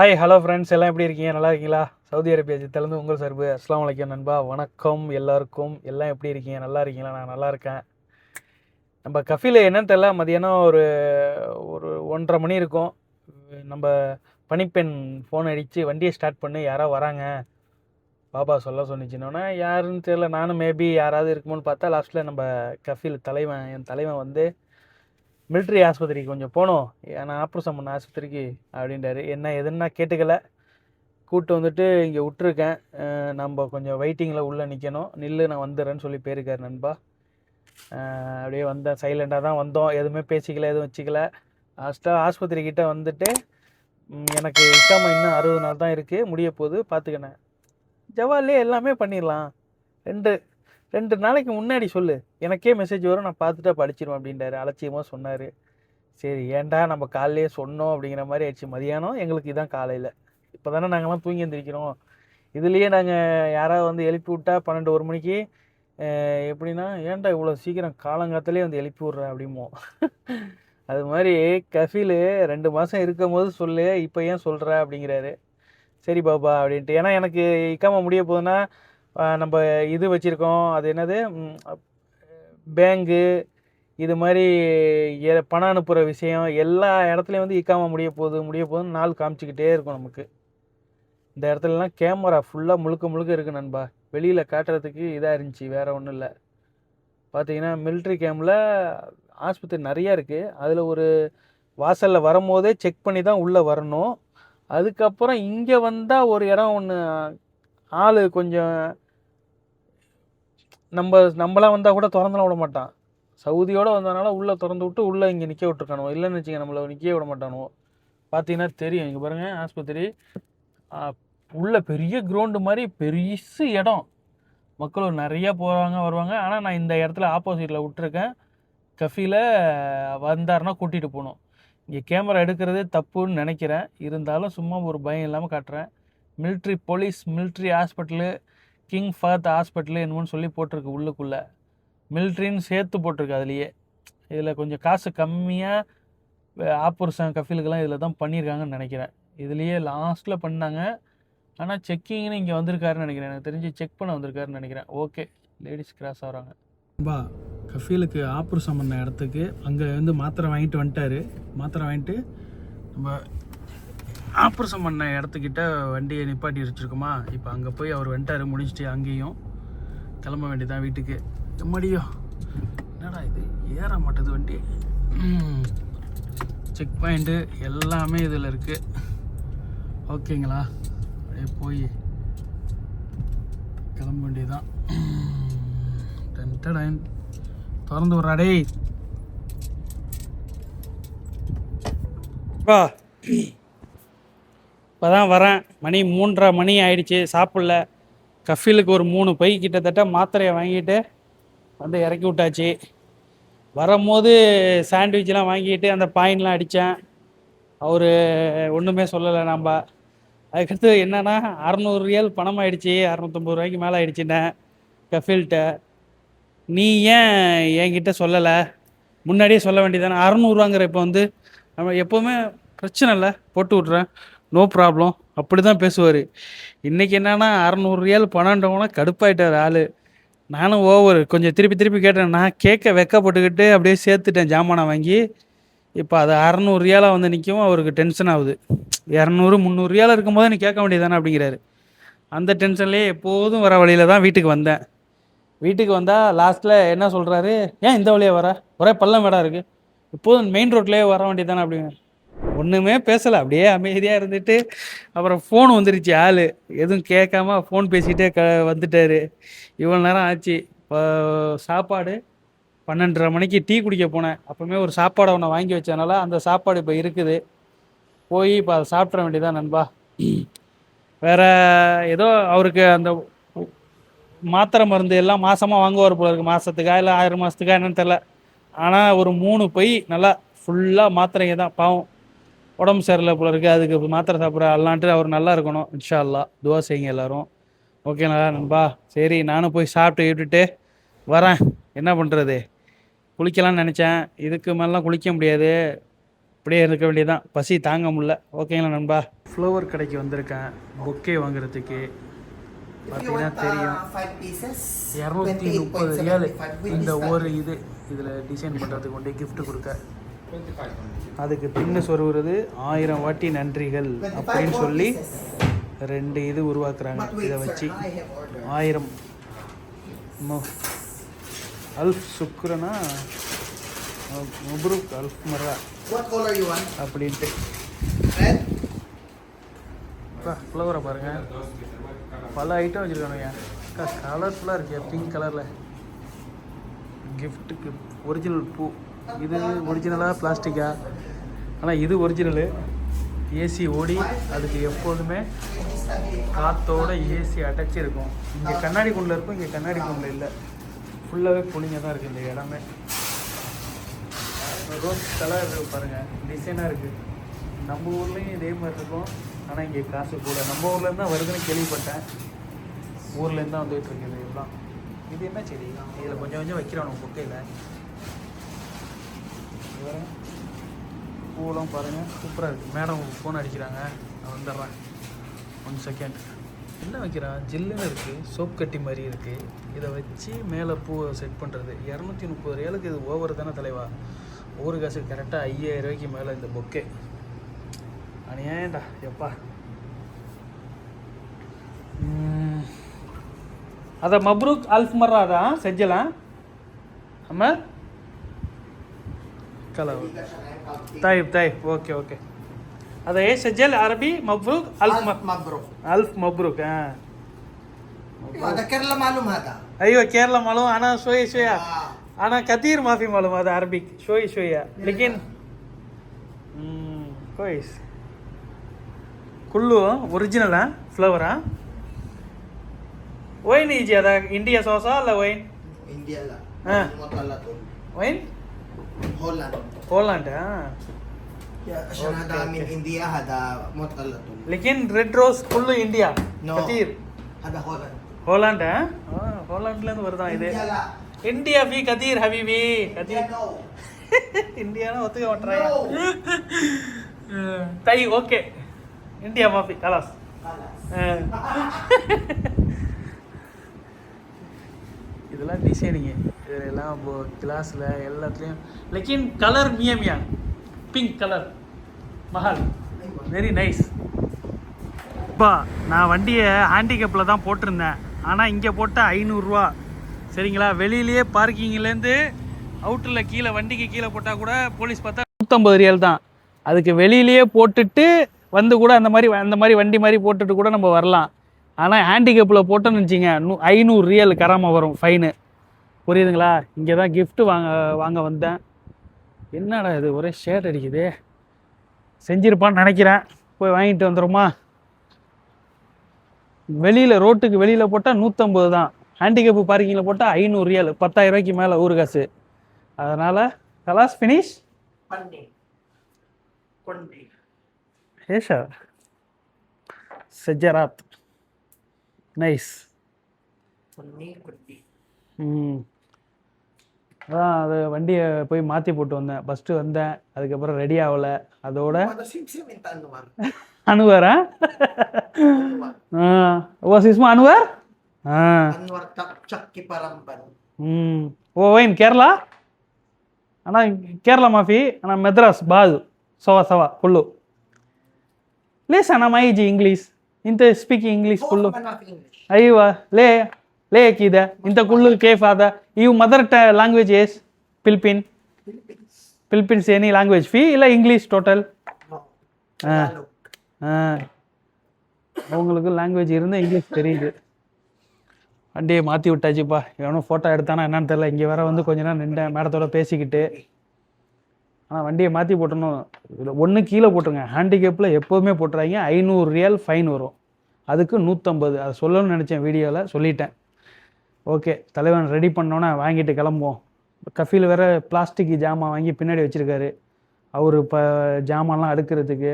Hi hello friends எல்லாம் எப்படி இருக்கீங்க? நல்லா இருக்கீங்களா? சவுதி அரேபியா ஜித்திலேருந்து உங்கள் சார்பு. அஸ்லாம் வலைக்கம் நண்பா. வணக்கம் எல்லாருக்கும். எல்லாம் எப்படி இருக்கீங்க? நல்லா இருக்கீங்களா? நான் நல்லா இருக்கேன். நம்ம கஃபில என்னன்னு தெரில மதியானம் ஒரு ஒரு ஒன்றரை மணி இருக்கும். நம்ம பணிப்பெண் ஃபோன் அடித்து வண்டியை ஸ்டார்ட் பண்ணி யாரோ வராங்க. பாபா சொல்ல சொன்னிச்சின்னொன்னே யாருன்னு தெரில நானும் மேபி யாராவது இருக்குமோன்னு பார்த்தா லாஸ்ட்டில் நம்ம கஃபில் தலைவன் என் தலைவன் வந்து மிலிட்ரி ஆஸ்பத்திரிக்கு கொஞ்சம் போகணும் ஏன்னா ஆப்ரேஷன் பண்ண ஆஸ்பத்திரிக்கு அப்படின்றாரு. என்ன எதுன்னா கேட்டுக்கல. கூப்பிட்டு வந்துட்டு இங்கே விட்டுருக்கேன். நம்ம கொஞ்சம் வெயிட்டிங்கில் உள்ளே நிற்கணும் நில்லு நான் வந்துடுறேன்னு சொல்லி போயிருக்காரு நண்பா. அப்படியே வந்தேன் சைலண்டாக தான் வந்தோம். எதுவுமே பேசிக்கல எதுவும் வச்சுக்கல. லாஸ்ட்டாக ஆஸ்பத்திரி கிட்டே வந்துட்டு எனக்கு இக்காம இன்னும் அறுபது நாள் தான் இருக்குது முடிய போகுது. பார்த்துக்கினேன் ஜவாலே எல்லாமே பண்ணிடலாம். ரெண்டு ரெண்டு நாளைக்கு முன்னாடி சொல்லு. எனக்கே மெசேஜ் வரும். நான் பார்த்துட்டா படிச்சிருவேன் அப்படின்றாரு. அலட்சியமாக சொன்னார். சரி ஏன்டா நம்ம காலையிலே சொன்னோம் அப்படிங்கிற மாதிரி ஆயிடுச்சு. மதியானம் எங்களுக்கு இதான் காலையில். இப்போ தானே நாங்கள்லாம் தூங்கி எழுந்திரிக்கிறோம் இதுலேயே நாங்கள் யாராவது வந்து எழுப்பி விட்டா பன்னெண்டு ஒரு மணிக்கு எப்படின்னா ஏன்டா இவ்வளோ சீக்கிரம் காலங்காத்தாலே வந்து எழுப்பி விட்ற? அப்படிமோ அது மாதிரி கஃபீலு ரெண்டு மாதம் இருக்கும் போது சொல்லு. இப்போ ஏன் சொல்கிற அப்படிங்கிறாரு. சரி பாபா அப்படின்ட்டு. ஏன்னா எனக்கு இக்காமல் முடிய போகுதுன்னா நம்ம இது வச்சுருக்கோம். அது என்னது? பேங்கு இது மாதிரி எ- பணம் அனுப்புகிற விஷயம் எல்லா இடத்துலையும் வந்து இக்காம முடிய போகுது. முடிய போகுதுன்னு நாள் காமிச்சிக்கிட்டே இருக்கும் நமக்கு. இந்த இடத்துலலாம் கேமரா ஃபுல்லாக முழுக்க முழுக்க இருக்குது நண்பா. வெளியில் காட்டுறதுக்கு இதாக இருந்துச்சு. வேறு ஒன்றும் இல்லை. பார்த்தீங்கன்னா மிலிட்ரி கேம்பில் ஆஸ்பத்திரி நிறையா இருக்குது அதில் ஒரு வாசலில் வரும்போதே செக் பண்ணி தான் உள்ளே வரணும். அதுக்கப்புறம் இங்கே வந்தால் ஒரு இடம் ஒன்று ஆள் கொஞ்சம் நம்ம நம்மளாம் வந்தால் கூட திறந்துலாம் விட மாட்டான். சவுதியோடு வந்ததுனால உள்ளே திறந்து விட்டு உள்ளே இங்கே நிற்க விட்டுருக்கானோ இல்லைன்னு வச்சுங்க நம்மளை நிற்கவே விட மாட்டானோ பார்த்தீங்கன்னா தெரியும் இங்கே பாருங்கள் ஆஸ்பத்திரி. உள்ளே உள்ள பெரிய கிரவுண்டு மாதிரி பெருசு இடம். மக்கள் நிறையா போகிறாங்க வருவாங்க. ஆனால் நான் இந்த இடத்துல ஆப்போசிட்டில் விட்டுருக்கேன். கஃபியில் வந்தாருன்னா கூட்டிகிட்டு போகணும். இங்கே கேமரா எடுக்கிறதே தப்புன்னு நினைக்கிறேன். இருந்தாலும் சும்மா ஒரு பயம் இல்லாமல் காட்டுறேன். Military police military hospital king Fahad hospital என்னமோன்னு சொல்லி போட்டிருக்கு உள்ளுக்குள்ளே. மிலிட்ரின்னு சேர்த்து போட்டிருக்கு அதுலேயே. இதில் கொஞ்சம் காசு கம்மியாக ஆப்பர்சன் கஃபீலுக்கெல்லாம் இதில் தான் பண்ணியிருக்காங்கன்னு நினைக்கிறேன். இதுலேயே லாஸ்ட்டில் பண்ணாங்க. ஆனால் செக்கிங்னு இங்கே வந்திருக்காருன்னு நினைக்கிறேன். எனக்கு தெரிஞ்சு செக் பண்ண வந்திருக்காருன்னு நினைக்கிறேன். ஓகே லேடிஸ் கிராஸ் ஆகிறாங்க பா கஃபீலுக்கு ஆப்ரேஷன் பண்ண இடத்துக்கு அங்கே வந்து மாத்திரை வாங்கிட்டு வந்துட்டாரு. மாத்திரை வாங்கிட்டு நம்ம ஆப்ரேஷன் பண்ண இடத்துக்கிட்ட வண்டியை நிப்பாட்டி வச்சுருக்கோமா? இப்போ அங்கே போய் அவர் வந்துட்டாரு முடிச்சுட்டு அங்கேயும். கிளம்ப வேண்டியதான் வீட்டுக்கு. எம்மாடியோ என்னடா இது? ஏற மாட்டேது வண்டி. செக் பாயிண்ட்டு எல்லாமே இதில் இருக்குது ஓகேங்களா? அப்படியே போய் கிளம்ப வேண்டியதுதான். டென்டடன் திறந்து விட்றாடே டேய். இப்போ தான் வரேன். மணி மூன்றரை மணி ஆயிடுச்சு. சாப்பிடல. கஃபிலுக்கு ஒரு மூணு பை கிட்டத்தட்ட மாத்திரையை வாங்கிட்டு வந்து இறக்கி விட்டாச்சு. வரும்போது சாண்ட்விச்லாம் வாங்கிட்டு அந்த பாயிண்ட்லாம் அடித்தேன் அவர் ஒன்றுமே சொல்லலை நம்ம அதுக்கடுத்து என்னென்னா அறநூறு ரியல் பணம் ஆயிடுச்சு. அறநூற்றம்பது ரூபாய்க்கு மேலே ஆயிடுச்சுன்னேன் கஃபில்கிட்ட நீ ஏன் என்கிட்ட சொல்லலை? முன்னாடியே சொல்ல வேண்டியதானே அறநூறுவாங்கிற இப்போ வந்து நம்ம எப்போவுமே பிரச்சனை இல்லை. போட்டு விட்றேன் நோ ப்ராப்ளம் அப்படி தான் பேசுவார். இன்றைக்கி என்னென்னா அறநூறு ரியால் பணம்ன்றவனா கடுப்பாயிட்டார் ஆள். நானும் ஓவர் கொஞ்சம் திருப்பி திருப்பி கேட்டேன். நான் கேட்க வெக்கப்பட்டுக்கிட்டு அப்படியே சேர்த்துட்டேன் ஜாமானை வாங்கி. இப்போ அது அறநூறு ரியாலாக வந்து நிற்கவும் அவருக்கு டென்ஷன் ஆகுது. இரநூறு முந்நூறு ரியால் இருக்கும்போது நீ கேட்க வேண்டியதானே அப்படிங்கிறாரு. அந்த டென்ஷன்லேயே எப்போதும் வர வழியில் தான் வீட்டுக்கு வந்தேன். வீட்டுக்கு வந்தால் லாஸ்ட்டில் என்ன சொல்கிறாரு ஏன் இந்த வழியாக வர? ஒரே பள்ளம் வேடா இருக்குது இப்போதும் மெயின் ரோட்லேயே வர வேண்டியதானே அப்படிங்க ஒன்றுமே பேசலை. அப்படியே அமைதியாக இருந்துட்டு அப்புறம் ஃபோன் வந்துருச்சு ஆள். எதுவும் கேட்காம ஃபோன் பேசிகிட்டே க வந்துட்டார். இவ்வளோ நேரம் ஆச்சு. இப்போ சாப்பாடு பன்னெண்டரை மணிக்கு டீ குடிக்க போனேன். அப்போவுமே ஒரு சாப்பாடை ஒன்று வாங்கி வச்சதுனால அந்த சாப்பாடு இப்போ இருக்குது. போய் இப்போ அதை சாப்பிட்ற வேண்டியதான் நண்பா. வேற ஏதோ அவருக்கு அந்த மாத்திரை மருந்து எல்லாம் மாசமாக வாங்குவார் போல இருக்கு. மாதத்துக்கா இல்லை ஆயிரம் மாதத்துக்கா என்னன்னு தெரில ஆனால் ஒரு மூணு பை நல்லா ஃபுல்லாக மாத்திரைங்க தான் பாவம். உடம்பு சரியில்லை போல இருக்குது அதுக்கு மாத்திரை சாப்பிட்ற அல்லான்ட்டு அவர் நல்லா இருக்கணும். இன்ஷா அல்லாஹ் துவா செய்யுங்க எல்லாரும். ஓகேங்களா நண்பா? சரி நானும் போய் சாப்பிட்டு விட்டுட்டு வரேன். என்ன பண்ணுறது குளிக்கலாம்னு நினச்சேன். இதுக்கு மேலாம் குளிக்க முடியாது. இப்படியே இருக்க வேண்டியதான் பசி தாங்க முடில ஓகேங்களா நண்பா? ஃப்ளவர் கடைக்கு வந்திருக்கேன். பொக்கே வாங்குறதுக்கு. பார்த்தீங்கன்னா தெரியும். இரநூத்தி முப்பது ரியால். இந்த ஒரு இது இதில் டிசைன் பண்ணுறதுக்கு கொண்டு கிஃப்ட் கொடுக்க. அதுக்கு பின்னு சொருகிறது ஆயிரம் வாட்டி நன்றிகள் 25 அப்படின்னு சொல்லி. ரெண்டு இது உருவாக்குறாங்க இதை வச்சு. ஆயிரம் அல்ஃப் சுக்ரனா முப்ரூக் அல்ஃப் மரா? அப்படின்ட்டு? ஃப்ளவரை பாருங்க பல ஐட்டம் வச்சுருக்கானுங்க கலர்ஃபுல்லாக இருக்கு பிங்க் கலரில் கிஃப்ட்டுக்கு ஒரிஜினல் பூ இது ஒரிஜினலாக பிளாஸ்டிக்கா ஆனால் இது ஒரிஜினலு ஏசி ஓடி அதுக்கு எப்போதுமே காற்றோட ஏசி அடைச்சி இருக்கும். இங்கே கண்ணாடி குண்டில் இருக்கும் இங்கே கண்ணாடி குண்டில் இல்லை. ஃபுல்லாகவே கூலிங்காக தான் இருக்குது இந்த இடமே. ரோஸ் கலர் பாருங்கள் டிசைனாக இருக்குது நம்ம ஊர்லேயும் இதே மாதிரி இருக்கும். ஆனால் இங்கே காசு கூட. நம்ம ஊர்லேருந்து தான் வருதுன்னு கேள்விப்பட்டேன். ஊர்லேருந்து தான் வந்துகிட்டு இருக்குது இதெல்லாம். இது என்ன செடி? இதில் கொஞ்சம் கொஞ்சம் வைக்கிறோம் குட்டையில். பூவெல்லாம் பாருங்கள் சூப்பராக இருக்குது மேடம் ஃபோன் அடிக்கிறாங்க. நான் வந்துடுறேன். ஒன் செகண்ட் என்ன வைக்கிறான் ஜில்லுன்னு இருக்குது சோப் கட்டி மாதிரி இருக்குது இதை வச்சு மேலே பூவை செட் பண்ணுறது இரநூத்தி முப்பது ரூபாய்க்கு இது ஓவர் தானே தலைவா? ஒவ்வொரு காசு கரெக்டாக ஐயாயிரம் ரூபாய்க்கு மேலே இந்த பொக்கே அநியாயண்டா எப்பா? அதை மப்ரூக் அல்ஃப் மர்ரா தான் செஞ்சலாம். அம்ம ಕಲವು ತಾಯಿಬ್ ತಾಯಿಬ್ ಓಕೆ ಓಕೆ. ಅದೇ ಸಜ್ಜಲ್ ಅರಬಿ ಮಬ್ರೂಕ್ ಅಲ್ಫ್ ಮಬ್ರೂಕ್. ಅಲ್ಫ್ ಮಬ್ರೂಕ್ ಹಾಂ. ಕೇರಳ ಮಾಲೂಮ್ ಅಯ್ಯೋ ಕೇರಳ ಮಾಲೂಮ್. ಅಣ್ಣ ಶೋಯ ಶೋಯ. ಅಣ್ಣ ಕತೀರ್ ಮಾಫಿ ಮಾಲೂಮ್ ಅದ ಅರಬಿಕ್. ಶೋಯ್ ಶೋಯ. ಲೇಕಿನ್ ಹ್ಞೂ ಕೋಯ್ಸ್. ಕುಳ್ಳು ಒರಿಜಿನಲಾ ಫ್ಲವರಾ ವೈನ್ ಈಜಿ ಅದ? ಇಂಡಿಯಾ ಸಾಸಾ ಅಲ್ಲ ವೈನ್? ಇಂಡಿಯಾ ಅಲ್ಲ. ಹಾಂ. ವೈನ್? هولندا هولندا عشان هذا من انديا هذا مطلق لكن ريد روز كله انديا كثير هذا வருதான் இது இந்தியா பி கதீர் ஹபிபி கதீர் இந்தியானா ஒத்துக்க மாட்டேன் தை ஓகே இந்தியா மாஃபி கலாஸ் இதெல்லாம் டிசைனிங்க இதெல்லாம் இப்போ கிளாஸில் எல்லாத்துலேயும் லெக்கின் கலர் மியமியா பிங்க் கலர் மஹால் வெரி நைஸ் அப்பா நான் வண்டியை ஹேண்டிகேப்பில் தான் போட்டிருந்தேன். ஆனால் இங்கே போட்டால் ஐநூறுரூவா சரிங்களா? வெளியிலேயே பார்க்கிங்லேருந்து அவுட்டரில் கீழே வண்டிக்கு கீழே போட்டால் கூட போலீஸ் பார்த்தா நூற்றம்பது ரியல் தான். அதுக்கு வெளியிலேயே போட்டுட்டு வந்து கூட அந்த மாதிரி அந்த மாதிரி வண்டி மாதிரி போட்டுட்டு கூட நம்ம வரலாம். ஆனால் ஹேண்டிகேப்பில் போட்டோன்னு வச்சிங்க நூ ஐநூறு ரியல் கராமல் வரும் ஃபைனு புரியுதுங்களா? இங்கே தான் gift வாங்க வாங்க வந்தேன். என்னடா இது? ஒரே ஷேட் அடிக்குது. செஞ்சிருப்பான்னு நினைக்கிறேன். போய் வாங்கிட்டு வந்துடுமா வெளியில் ரோட்டுக்கு வெளியில் போட்டால் நூற்றம்பது தான். ஹேண்டிகேப்பு பார்க்கிங்கில் போட்டால் ஐநூறு ரியல் பத்தாயிரம் ரூபாய்க்கு மேலே ஊர் காசு. அதனால் கலாஸ் ஃபினிஷ். ஏஷா. சஜராத். நைஸ் அதான் அது வண்டியை போய் மாற்றி போட்டு வந்தேன். ஃபஸ்ட்டு வந்தேன். அதுக்கப்புறம் ரெடி ஆகலை. அதோட அனுவர். ஓ சிஸ்மா அனுவார்? ம். ஓ வைன் கேரளா? ஆனால் கேரளா மாஃபி ஆனால் மெத்ராஸ் பாது. சவா சவா குள்ளு. லேஸ் அண்ணா மைஜி இங்கிலீஷ் ಇಂತ ಸ್ಪೀಕಿಂಗ್ ಇಂಗ್ಲೀಷ್ ಫುಲ್ಲು ಅಯ್ಯವ லே. లే కీద ఇంత కుళ్ళు కే ఫాద ఇవ్ mother language is Philippine Philippines any language fee ఇలా ఇంగ్లీష్ ஆ அவங்களுக்கு லாங்குவேஜ் இருந்தால் இங்கிலீஷ் தெரியுது. அப்படியே மாற்றி விட்டாச்சுப்பா எவனும் ஃபோட்டோ எடுத்தானா என்னன்னு தெரில இங்கே வேற வந்து கொஞ்ச நேரம் நின்றேன். மேடத்தோட பேசிக்கிட்டு. ஆனால் வண்டியை மாற்றி போட்டணும் ஒன்று கீழே போட்டுருங்க. ஹேண்டிகேப்பில் எப்போவுமே போட்டுறாங்க ஐநூறு ரியல் ஃபைன் வரும். அதுக்கு நூற்றம்பது அதை சொல்லணும்னு நினச்சேன் வீடியோவில் சொல்லிட்டேன். ஓகே தலைவன் ரெடி பண்ணோன்னே வாங்கிட்டு கிளம்புவோம். கஃபில் வேற பிளாஸ்டிக் ஜாமான் வாங்கி பின்னாடி வச்சுருக்காரு. அவர் இப்போ ஜாமான்லாம் அடுக்கிறதுக்கு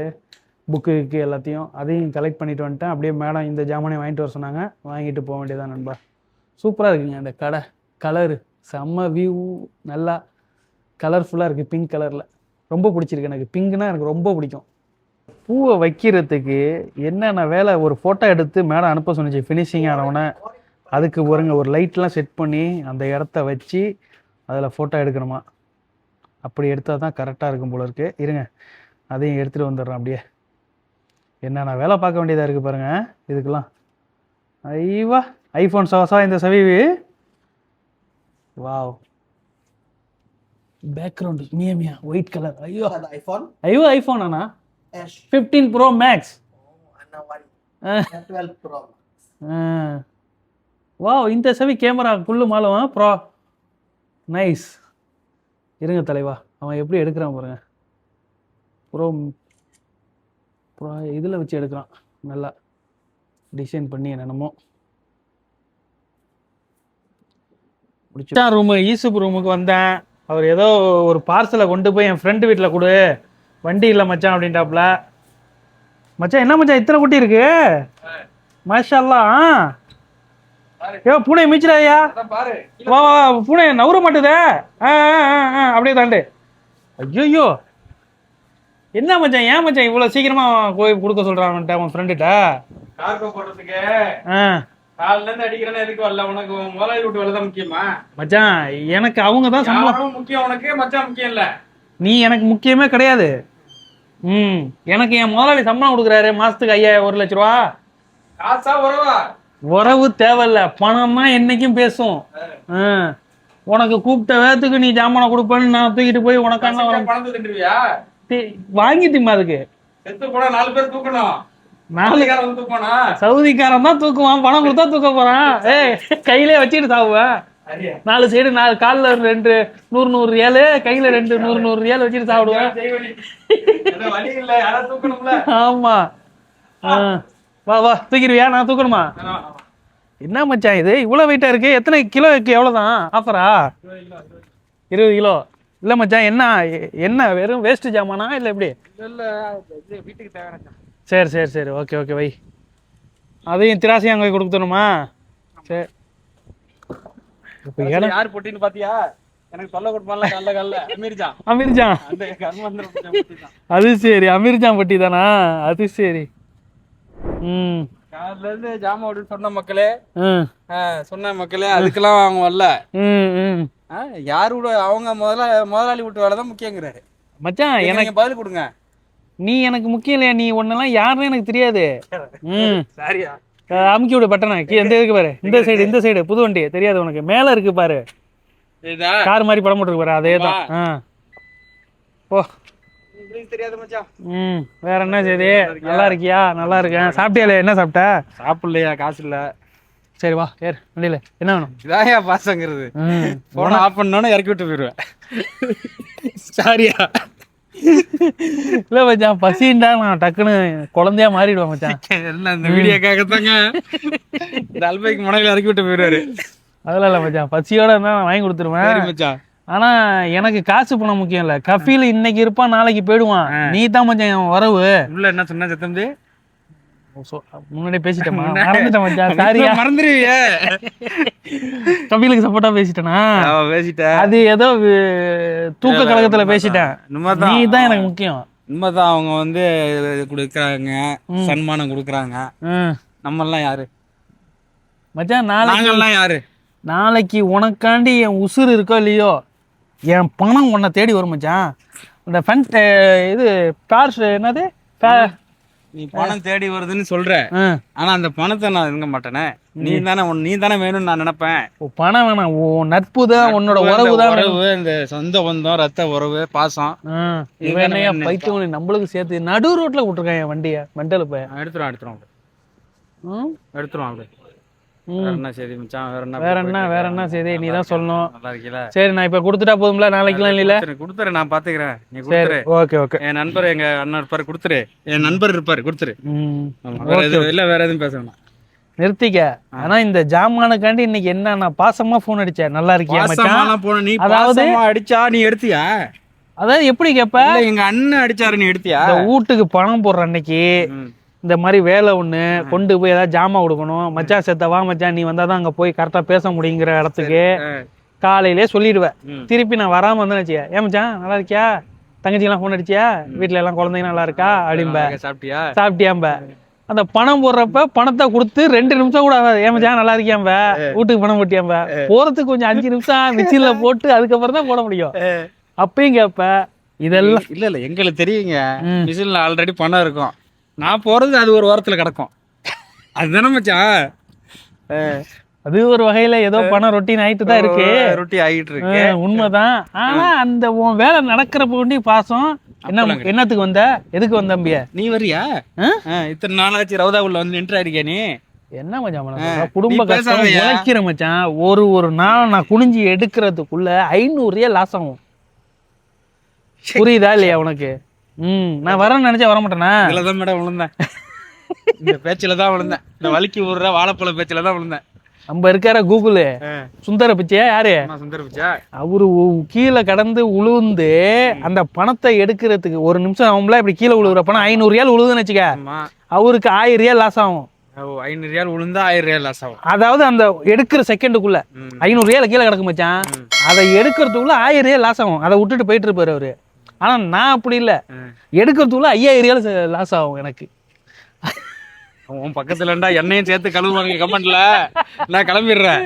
புக்குக்கு எல்லாத்தையும் அதையும் கலெக்ட் பண்ணிட்டு வந்துட்டேன். அப்படியே மேடம் இந்த ஜாமானையும் வாங்கிட்டு வர சொன்னாங்க. வாங்கிட்டு போக வேண்டியதான் நண்பா. சூப்பராக இருக்குங்க அந்த கடை. கலரு செம்ம வியூ நல்லா கலர்ஃபுல்லாக இருக்குது பிங்க் கலரில் ரொம்ப பிடிச்சிருக்கு எனக்கு. பிங்க்னா எனக்கு ரொம்ப பிடிக்கும். பூவை வைக்கிறதுக்கு என்னென்ன வேலை? ஒரு ஃபோட்டோ எடுத்து மேடம் அனுப்ப சொன்னிச்சு ஃபினிஷிங் ஆனவுடனே. அதுக்கு பாருங்க ஒரு லைட்லாம் செட் பண்ணி அந்த இடத்த வச்சு அதில் ஃபோட்டோ எடுக்கணுமா? அப்படி எடுத்தால் தான் கரெக்டாக இருக்கும் போல இருக்கு. இருங்க அதையும் எடுத்துகிட்டு வந்துடுறேன் அப்படியே. என்னென்ன வேலை பார்க்க வேண்டியதாக இருக்குது பாருங்க. இதுக்கெல்லாம். ஐவா ஐஃபோன் சவசா இந்த சவிவி. வாவ். பேக்ரவுண்ட் மியா மியா ஒயிட் கலர் ஐயோ. iPhone? ஐயோ ஐஃபோன் அண்ணா. Fifteen pro max Oh, ana வா இந்த செவி கேமரா குள்ளு மாலும் ப்ரோ. நைஸ். இருங்க தலைவா அவன் எப்படி எடுக்கிறான் பாருங்க. ப்ரோ ப்ரோ இதில் வச்சு எடுக்கிறான். நல்லா. டிசைன் பண்ணி என்னென்னமோ. முடிச்சு. ரூமு ஈசுப் ரூமுக்கு வந்தேன். அவர் ஏதோ ஒரு பார்சலை கொண்டு போய் என் ஃப்ரெண்டு வீட்டில் கொடு. வண்டி இல்லை மச்சான் அப்படின்ட்டாப்புல மச்சான் என்ன மச்சான் இத்தனை குட்டி இருக்கு? மாஷல்லா ஏ பூனை மீச்சிடாயா பாரு. வா வா பூனை நவுற மாட்டுதே. அப்படியே தாண்டு. ஐயோ என்ன மச்சான் ஏன் மச்சான் இவ்வளோ சீக்கிரமா போய் கொடுக்க சொல்றான்ட்ட உன் ஃப்ரெண்டுகிட்ட கார்கோ போடுறதுக்கு ஆ. காலைல இருந்து அடிக்கிறேன்னு எதுக்கு வரல? உனக்கு உன் முதலாளி வீட்டு தான் முக்கியமா? மச்சான் எனக்கு அவங்க தான் சம்பளம். முக்கியம் உனக்கு மச்சான் முக்கியம் இல்ல. நீ எனக்கு முக்கியமே கிடையாது. ம் எனக்கு என் முதலாளி சம்பளம் கொடுக்குறாரு மாசத்துக்கு ஐயாயிரம் ஒரு லட்ச ரூபா. காசா உறவா உறவு தேவையில்ல. பணம் தான் என்னைக்கும் பேசும். உனக்கு கூப்பிட்ட வேத்துக்கு நீ ஜாமானை கொடுப்பேன்னு நான் தூக்கிட்டு போய் உனக்கான வாங்கி திம்மா அதுக்கு. நாலு பேர் தூக்கணும். சவுதிக்காரன் தான் தூக்குவான். பணம் கொடுத்தா தூக்க போறான். ஏய் கையிலே வச்சுட்டு சாவுவேன் நாலு சைடு நாலு காலில் ரெண்டு நூறு நூறு ரியாலு. கையில ரெண்டு நூறு நூறு ரியால் வச்சுட்டு சாப்பிடுவேன் ஆமா. வா வா. தூக்கிடுவியா? நான் தூக்கணுமா? என்ன மச்சான் இது? இவ்வளோ வெயிட்டா இருக்கு? எத்தனை கிலோக்கு எவ்வளோதான் ஆஃபரா இருபது கிலோ இல்லை மச்சான் என்ன என்ன வெறும் வேஸ்ட் ஜாமானா? இல்லை எப்படி? வீட்டுக்கு தேவையான சரி சரி சரி. ஓகே ஓகே வை. அதையும் திராசி அங்கே கொடுத்துடணுமா? சரி. இப்போ இடம் யார் பொட்டின்னு பாத்தியா? எனக்கு சொல்ல கொடுப்பான்ல கல்ல கல்ல. அமீர்ஜான் அமீர்ஜான் அந்த கர்மந்திரம் பொட்டி தான் அது சரி. அமீர்ஜான் பட்டி தானா? அது சரி. ம். காலைல இருந்து ஜாமா விட்டு சொன்ன மக்களே சொன்ன மக்களே அதுக்கெல்லாம் அவங்க வரல. ம் ம். ஆ, யாரு கூட அவங்க முதல்ல முதலாளி வீட்டு வேலை தான் முக்கியங்கிறாரு. மச்சான் எனக்கு பதில் கொடுங்க. நீ எனக்கு முக்கியம் இல்லையா? நீ ஒன்னெல்லாம் யாருன்னு எனக்கு தெரியாது. ம். சரியா? அமுக்கி விடு பட்டனை. கீழே இந்த இருக்கு பாரு. இந்த சைடு இந்த சைடு புது வண்டி. தெரியாது உனக்கு. மேல இருக்கு பாரு. கார் மாதிரி படம் போட்டுருக்கு பாரு. அதே தான். ஆ. தெரியாது மச்சான். ம் வேற என்ன செய்தி? நல்லா இருக்கியா? நல்லா இருக்கேன். சாப்பிட்டியாலே என்ன சாப்பிட்ட? சாப்பிடலையா? காசு இல்ல. சரி வா ஏறு. வண்டியில. என்ன வேணும்? இதாயா பாசங்கிறது. போன ஆஃப் பண்ணோன்னு இறக்கி விட்டு போயிடுவேன் சாரியா இல்லை மச்சான் பசின்டா நான் டக்குன்னு குழந்தையா மாறிடுவேன் மச்சான். என்ன இந்த வீடியோக்காகத்தாங்க? இந்த அல்பைக்கு முனையில இறக்கி விட்டு போயிடுவாரு அதெல்லாம் இல்லை மச்சான். பசியோட இருந்தா நான் வாங்கி கொடுத்துருவேன். சரி மச்சான். ஆனா எனக்கு காசு பணம் முக்கியம் இல்ல. கஃபீல் இன்னைக்கு இருப்பான் நாளைக்கு போயிடுவான். நீ தான் மச்சான் வரவு. உள்ள என்ன சொன்ன சத்தம்பி சொ- முன்னாடியே பேசிட்டேமா மறந்துட்டேன் மச்சான். சாரியா மறந்துடுவியே கபிலுக்கு சப்போர்ட்டா பேசிட்டேனா? பேசிட்டேன். அது ஏதோ தூக்க கழகத்துல பேசிட்டேன். நீ தான் எனக்கு முக்கியம். உண்மைதான். அவங்க வந்து கொடுக்குறாங்க. சன்மானம் கொடுக்குறாங்க. நம்ம எல்லாம் யாரு? மச்சான் நாளைக்கு யாரு? நாளைக்கு உனக்காண்டி என் உசுறு இருக்கோ இல்லையோ என் பணம் உன்னை தேடி வரும் மச்சான். இந்த ஃபண்ட் இது பேர்ஸ் என்னது? நீ பணம் தேடி வருதுன்னு சொல்ற. ஆனா அந்த பணத்தை நான் இருக்க மாட்டேனே. நீ தானே நீ தானே வேணும்னு நான் நினைப்பேன். பணம் வேணாம். உன் நட்பு தான் உன்னோட உறவு தான் உறவு இந்த சொந்த பந்தம் ரத்த உறவு பாசம். இவன் என்னையா பைத்தியம் நம்மளுக்கு சேர்த்து நடு ரோட்ல விட்டுருக்கான் என் வண்டிய. மெண்டல் போய். எடுத்துரும் எடுத்துரும் எடுத்துரும் அப்படி என்ன சரி மச்சான்? வேற என்ன வேற என்ன வேற என்ன செய்தி? நீ தான் சொல்லணும். நல்லா இருக்கீல சரி நான் இப்ப கொடுத்துட்டா போதும்ல? நாளைக்கெல்லாம் இல்ல? கொடுத்துரு நான் பாத்துக்கிறேன். நீ கொடுத்துரு. Okay okay. என் நண்பர் எங்க அண்ணன் இருப்பாரு கொடுத்துரு. என் நண்பர் இருப்பாரு கொடுத்துரு. வேற எதுவும் இல்ல வேற எதுவும் பேச வேணாம். நிறுத்திக்க. ஆனா இந்த ஜாமானுக்காண்டி இன்னைக்கு என்ன நான் பாசமா ஃபோன் அடிச்சேன் நல்லா இருக்கியா மச்சான்? போன நீ அதாவது- அடிச்சா நீ எடுத்தியா? அதாவது எப்படி கேப்ப? எங்க அண்ணன் அடிச்சாரு நீ எடுத்தியா? வீட்டுக்கு பணம் போடுற அன்னைக்கு. இந்த மாதிரி வேலை ஒண்ணு கொண்டு போய் ஏதாவது ஜாமான் கொடுக்கணும். மச்சான் செத்த வா மச்சான் நீ வந்தாதான் அங்க போய் கரெக்டா பேச முடியுங்கிற இடத்துக்கு. காலையிலே சொல்லிடுவேன். திருப்பி நான் வராம வந்தேன்னு வச்சுக்க. ஏன் மச்சான் நல்லா இருக்கியா? தங்கச்சிக்கெல்லாம் ஃபோன் அடிச்சியா? வீட்டில் எல்லாம் குழந்தைங்க நல்லா இருக்கா? அப்படிம்ப. சாப்பிட்டியா? சாப்பிட்டியாம்ப. அந்த பணம் போடுறப்ப பணத்தை கொடுத்து ரெண்டு நிமிஷம் கூட ஆகாது. ஏன் மச்சான் நல்லா இருக்கியாம்ப? வீட்டுக்கு பணம் போட்டியாம்ப? போறதுக்கு கொஞ்சம் அஞ்சு நிமிஷம் மிச்சின்ல போட்டு அதுக்கப்புறம் தான் போட முடியும். அப்பயும் கேப்ப இதெல்லாம் இல்ல இல்ல எங்களுக்கு தெரியுங்க. மிஷின்ல ஆல்ரெடி பணம் இருக்கும். நான் போறது அது ஒரு வாரத்துல கிடக்கும். அதுதானே மச்சான்? அது ஒரு வகையில ஏதோ பணம் ரொட்டீன் ஆயிட்டு தான் இருக்கு. ரொட்டி ஆகிட்டு இருக்கு உண்மைதான். ஆனா அந்த உன் வேலை நடக்கிறப்ப வேண்டி பாசம். என்ன. என்னத்துக்கு வந்த? எதுக்கு வந்த அம்பிய? நீ வரியா? ஆ? ஆ, இத்தனை நாளாச்சு ரவுதா உள்ள வந்து நின்று இருக்கியா நீ? என்ன மச்சான்? குடும்ப கஷ்டம். உழைக்கிற மச்சான். ஒரு ஒரு நாள் நான் குனிஞ்சு எடுக்கிறதுக்குள்ள ஐநூறு ரூபாய் லாஸ் ஆகும் புரியுதா இல்லையா உனக்கு? ம் நான் வரேன்னு நினைச்சா வர மாட்டேனா இதுல தான் மேடம் விழுந்தேன். இந்த பேச்சுல தான் விழுந்தேன். இந்த வலிக்கு விடுற வாழைப்பழ பேச்சுல தான் விழுந்தேன். நம்ம இருக்கார கூகுள். சுந்தர பிச்சையா யாரு? சுந்தர பிச்சா அவரு கீழே கடந்து உழுந்து அந்த பணத்தை எடுக்கிறதுக்கு ஒரு நிமிஷம் அவங்கள இப்படி கீழே உழுவுற பணம் ஐநூறு ரியால் உழுதுன்னு வச்சுக்க. அவருக்கு ஆயிரம் ரியால் லாஸ் ஆகும். ஐநூறு ரியால் விழுந்தா ஆயிரம் ரியால் லாஸ் ஆகும். அதாவது அந்த எடுக்கிற செகண்டுக்குள்ள. ஐநூறு ரியால் கீழே கிடக்கு மச்சான். அதை எடுக்கிறதுக்குள்ள ஆயிரம் ரியால் லாஸ் ஆகும். அதை விட்டுட்டு போயிட்டு இருப்பாரு அவரு. ஆனா நான் அப்படி இல்ல. எடுக்கிறதுக்குள்ள ஐயாயிரம் லாஸ் ஆகும் எனக்கு. உன் பக்கத்துல இருந்தா என்னையும் சேர்த்து கழுவுவாங்க கமெண்ட்ல. நான் கிளம்பிடுறேன்.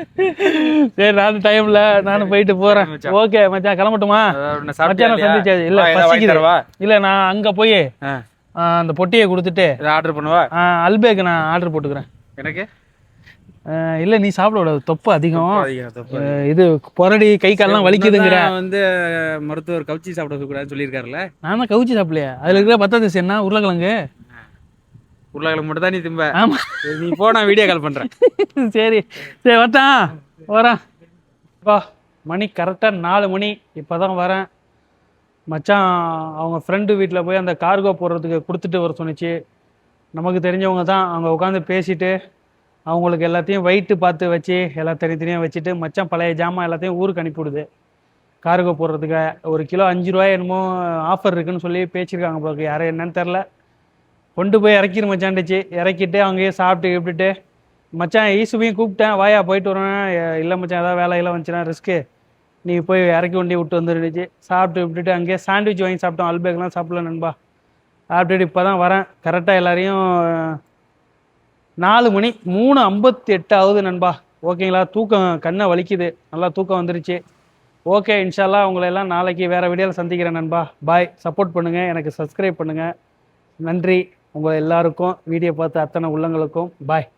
சரி நான் டைம்ல நானும் போயிட்டு போறேன். ஓகே மச்சான். கிளம்பட்டுமா? மச்சான்? சந்திச்சாச்சு இல்ல வா, இதை வாங்கி பசிக்குது. தரவா? இல்ல நான் அங்க போய் அந்த பொட்டியை கொடுத்துட்டு ஆர்டர் பண்ணுவா? அல்பேக்கு நான் ஆர்டர் போட்டுக்கிறேன். எனக்கு? இல்ல நீ சாப்பிட கூடாது. தொப்பு அதிகம். இது பொரடி கை கால்லாம் வலிக்குதுங்கிற. வந்து மருத்துவர் கவுச்சி சாப்பிட கூடாதுன்னு சொல்லியிருக்காருல்ல? நான் தான் கவுச்சி சாப்பிடலையா. அதுல இருக்கிற பத்தாது என்ன? உருளைக்கிழங்கு. உருளைக்கிழங்கு மட்டும் தான் நீ திம்ப. ஆமா. சரி, நீ போ நான் வீடியோ கால் பண்றேன். சரி. சரி வரட்டான் வரேன். பா மணி கரெக்டாக நாலு மணி. இப்போ தான் வரேன். மச்சான் அவங்க ஃப்ரெண்டு வீட்டில் போய் அந்த கார்கோ போடுறதுக்கு கொடுத்துட்டு வர சொன்னிச்சு. நமக்கு தெரிஞ்சவங்க தான் அவங்க உட்காந்து பேசிட்டு அவங்களுக்கு எல்லாத்தையும் வெயிட்டு பார்த்து வச்சு எல்லாம் தனித்தனியாக வச்சுட்டு மச்சான் பழைய ஜாமான் எல்லாத்தையும் ஊருக்கு அனுப்பிவிடுது. கார்கோ போடுறதுக்கு ஒரு கிலோ அஞ்சு ரூபாய் என்னமோ ஆஃபர் இருக்குன்னு சொல்லி பேசியிருக்காங்க போல யாரும் என்னன்னு தெரில கொண்டு போய் இறக்கிரு மச்சான்டுச்சு இறக்கிட்டு அங்கேயே சாப்பிட்டு கிப்பிட்டு மச்சான் ஈசுவையும் கூப்பிட்டேன். வாயா போயிட்டு வரேன். இல்லை மச்சான் ஏதாவது வேலையெல்லாம் வந்துச்சுன்னா ரிஸ்க்கு நீ போய் இறக்கி வண்டி விட்டு வந்துருந்துச்சு சாப்பிட்டு விட்டுட்டு அங்கேயே சாண்ட்விச் வாங்கி சாப்பிட்டோம். அல்பேக்லாம் சாப்பிடல நண்பா. சாப்பிட்டுட்டு இப்போ தான் வரேன் கரெக்டாக எல்லாரையும் நாலு மணி மூணு ஐம்பத்தி எட்டு ஆகுது நண்பா. ஓகேங்களா? தூக்கம் கண்ணை வலிக்குது. நல்லா தூக்கம் வந்துருச்சு. ஓகே இன்ஷால்லா உங்களை எல்லாம் நாளைக்கு வேறு வீடியோவில் சந்திக்கிறேன் நண்பா. பாய். சப்போர்ட் பண்ணுங்கள் எனக்கு சப்ஸ்கிரைப் பண்ணுங்கள் நன்றி. உங்கள் எல்லாருக்கும் வீடியோ பார்த்த அத்தனை உள்ளங்களுக்கும். பாய்.